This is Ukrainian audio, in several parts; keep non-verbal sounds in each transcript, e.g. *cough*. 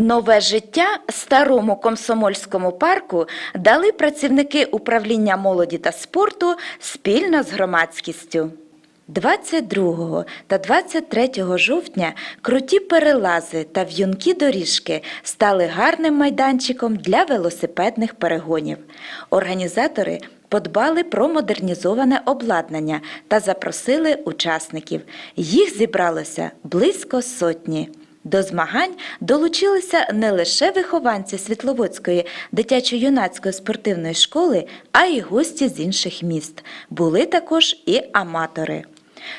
Нове життя старому комсомольському парку дали працівники управління молоді та спорту спільно з громадськістю. 22 та 23 жовтня круті перелази та в'юнкі доріжки стали гарним майданчиком для велосипедних перегонів. Організатори подбали про модернізоване обладнання та запросили учасників. Їх зібралося близько сотні. До змагань долучилися не лише вихованці Світловодської дитячо-юнацької спортивної школи, а й гості з інших міст. Були також і аматори.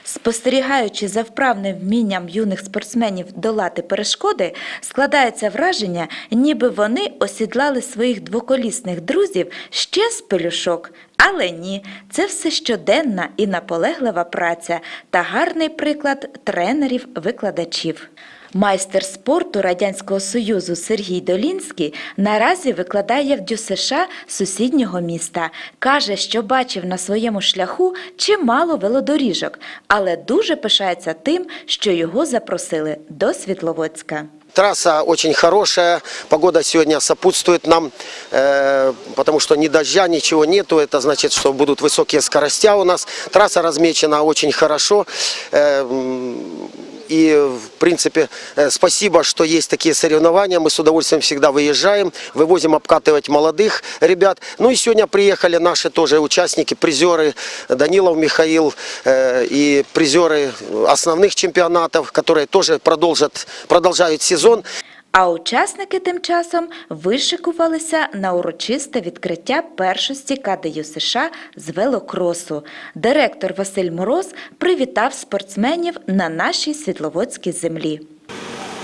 Спостерігаючи за вправним вмінням юних спортсменів долати перешкоди, складається враження, ніби вони осідлали своїх двоколісних друзів ще з пелюшок. Але ні, це все щоденна і наполеглива праця та гарний приклад тренерів-викладачів. Майстер спорту Радянського Союзу Сергій Долінський наразі викладає в ДЮСШ сусіднього міста. Каже, що бачив на своєму шляху чимало велодоріжок, але дуже пишається тим, що його запросили до Світловодська. Трасса очень хорошая, погода сегодня сопутствует нам, э, потому что ни дождя, ничего нету, это значит, что будут высокие скоростя у нас. Трасса размечена очень хорошо. Э, м, И, в принципе, э, спасибо, что есть такие соревнования. Мы с удовольствием всегда выезжаем, вывозим обкатывать молодых ребят. Ну и сегодня приехали наши тоже участники, призеры Данилов Михаил э, и призеры основных чемпионатов, которые тоже продолжат, продолжают сезон. А учасники тим часом вишикувалися на урочисте відкриття першості КДЮ США з велокросу. Директор Василь Мороз привітав спортсменів на нашій світловодській землі.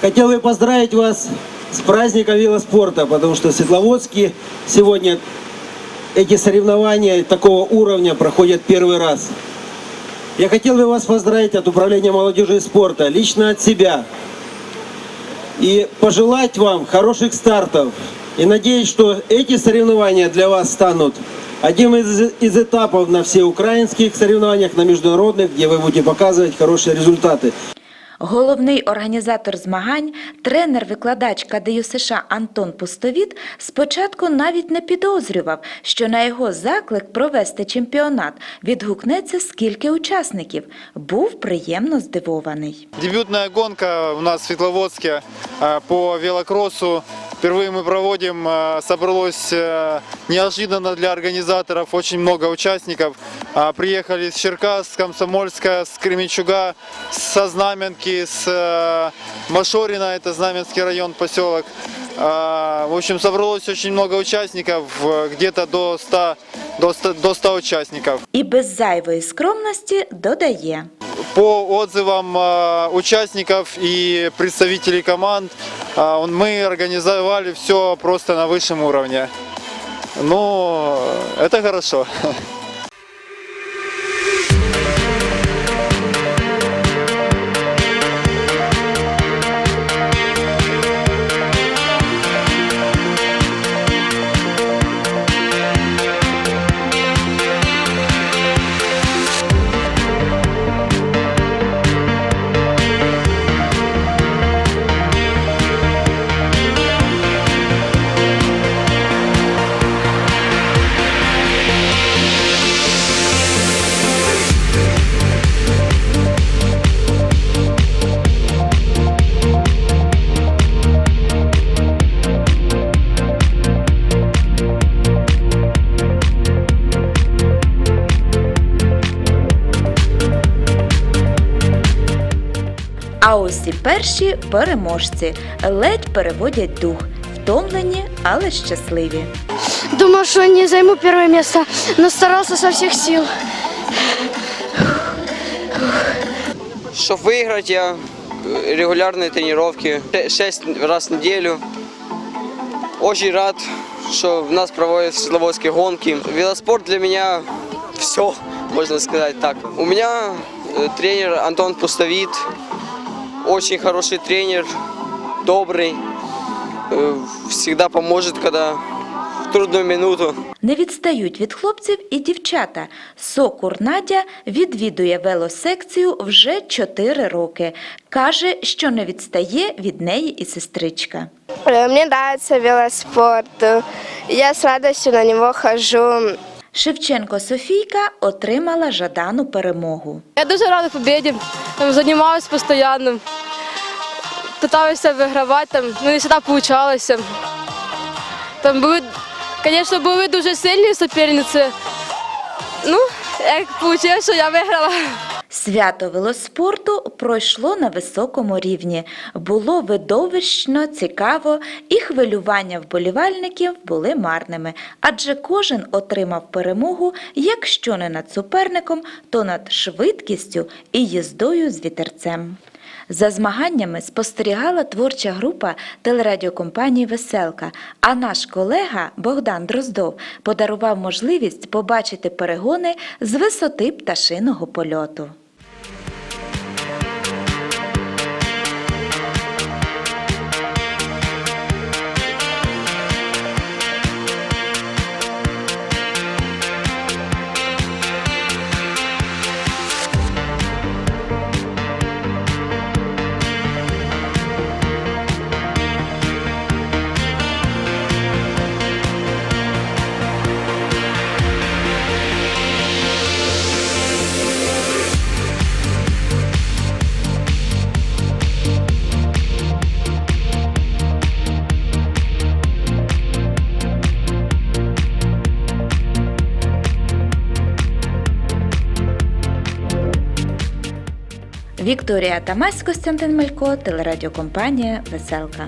Хотел бы поздравить вас с праздником велоспорта, потому что в Светловодске сегодня эти соревнования такого уровня проходят первый раз. Я хотел бы вас поздравить от Управления молодежи и спорта, лично от себя. И пожелать вам хороших стартов. И надеюсь, что эти соревнования для вас станут одним из, из этапов на всеукраинских соревнованиях, на международных, где вы будете показывать хорошие результаты. Головний організатор змагань, тренер-викладач КДЮ США Антон Пустовіт спочатку навіть не підозрював, що на його заклик провести чемпіонат відгукнеться скільки учасників. Був приємно здивований. Дебютна гонка у нас в Светловодске э, по велокроссу. Впервые мы проводим, э, собралось э, неожиданно для организаторов очень много участников. А, Приехали с Черкас, с Комсомольска, с Кременчуга, со Знаменки, с э, Машорина, это Знаменский район, поселок. А, В общем, собралось очень много участников, э, где-то до 100, до 100, до 100 участников. І без зайвої скромності додає. По отзывам э, участников и представителей команд, э, он- мы организовали все просто на высшем уровне. Ну, это хорошо. *laughs* А ось і перші переможці ледь переводять дух, втомлені, але щасливі. Думал, что не займу первое место, но старался со всех сил. Чтобы выиграть, я э, регулярные тренировки, 6 раз в неделю. Очень рад, что в нас проводят в Светловодске гонки. Велоспорт для меня все, можно сказать так. У меня э, тренер Антон Пустовит, очень хороший тренер, добрый, э, всегда поможет, когда в трудную минуту. Не відстають від хлопців і дівчата. Сокур Надя відвідує велосекцію вже 4 роки. Каже, що не відстає від неї і сестричка. Э, Мне нравится велоспорт. Я с радостью на него хожу. Шевченко Софійка отримала жадану перемогу. Я дуже рада побіді. займалася постійно. Питалася вигравати, там, ну не завжди вийшло. Там були, звісно, були дуже сильні суперниці. Ну, як вийшло, я виграла. Свято велоспорту пройшло на високому рівні. Було видовищно, цікаво, і хвилювання вболівальників були марними, адже кожен отримав перемогу, якщо не над суперником, то над швидкістю і їздою з вітерцем. За змаганнями спостерігала творча група телерадіокомпанії Веселка, а наш колега Богдан Дроздов подарував можливість побачити перегони з висоти пташиного польоту. Вікторія Тамась, Костянтин Малько, телерадіокомпанія Веселка.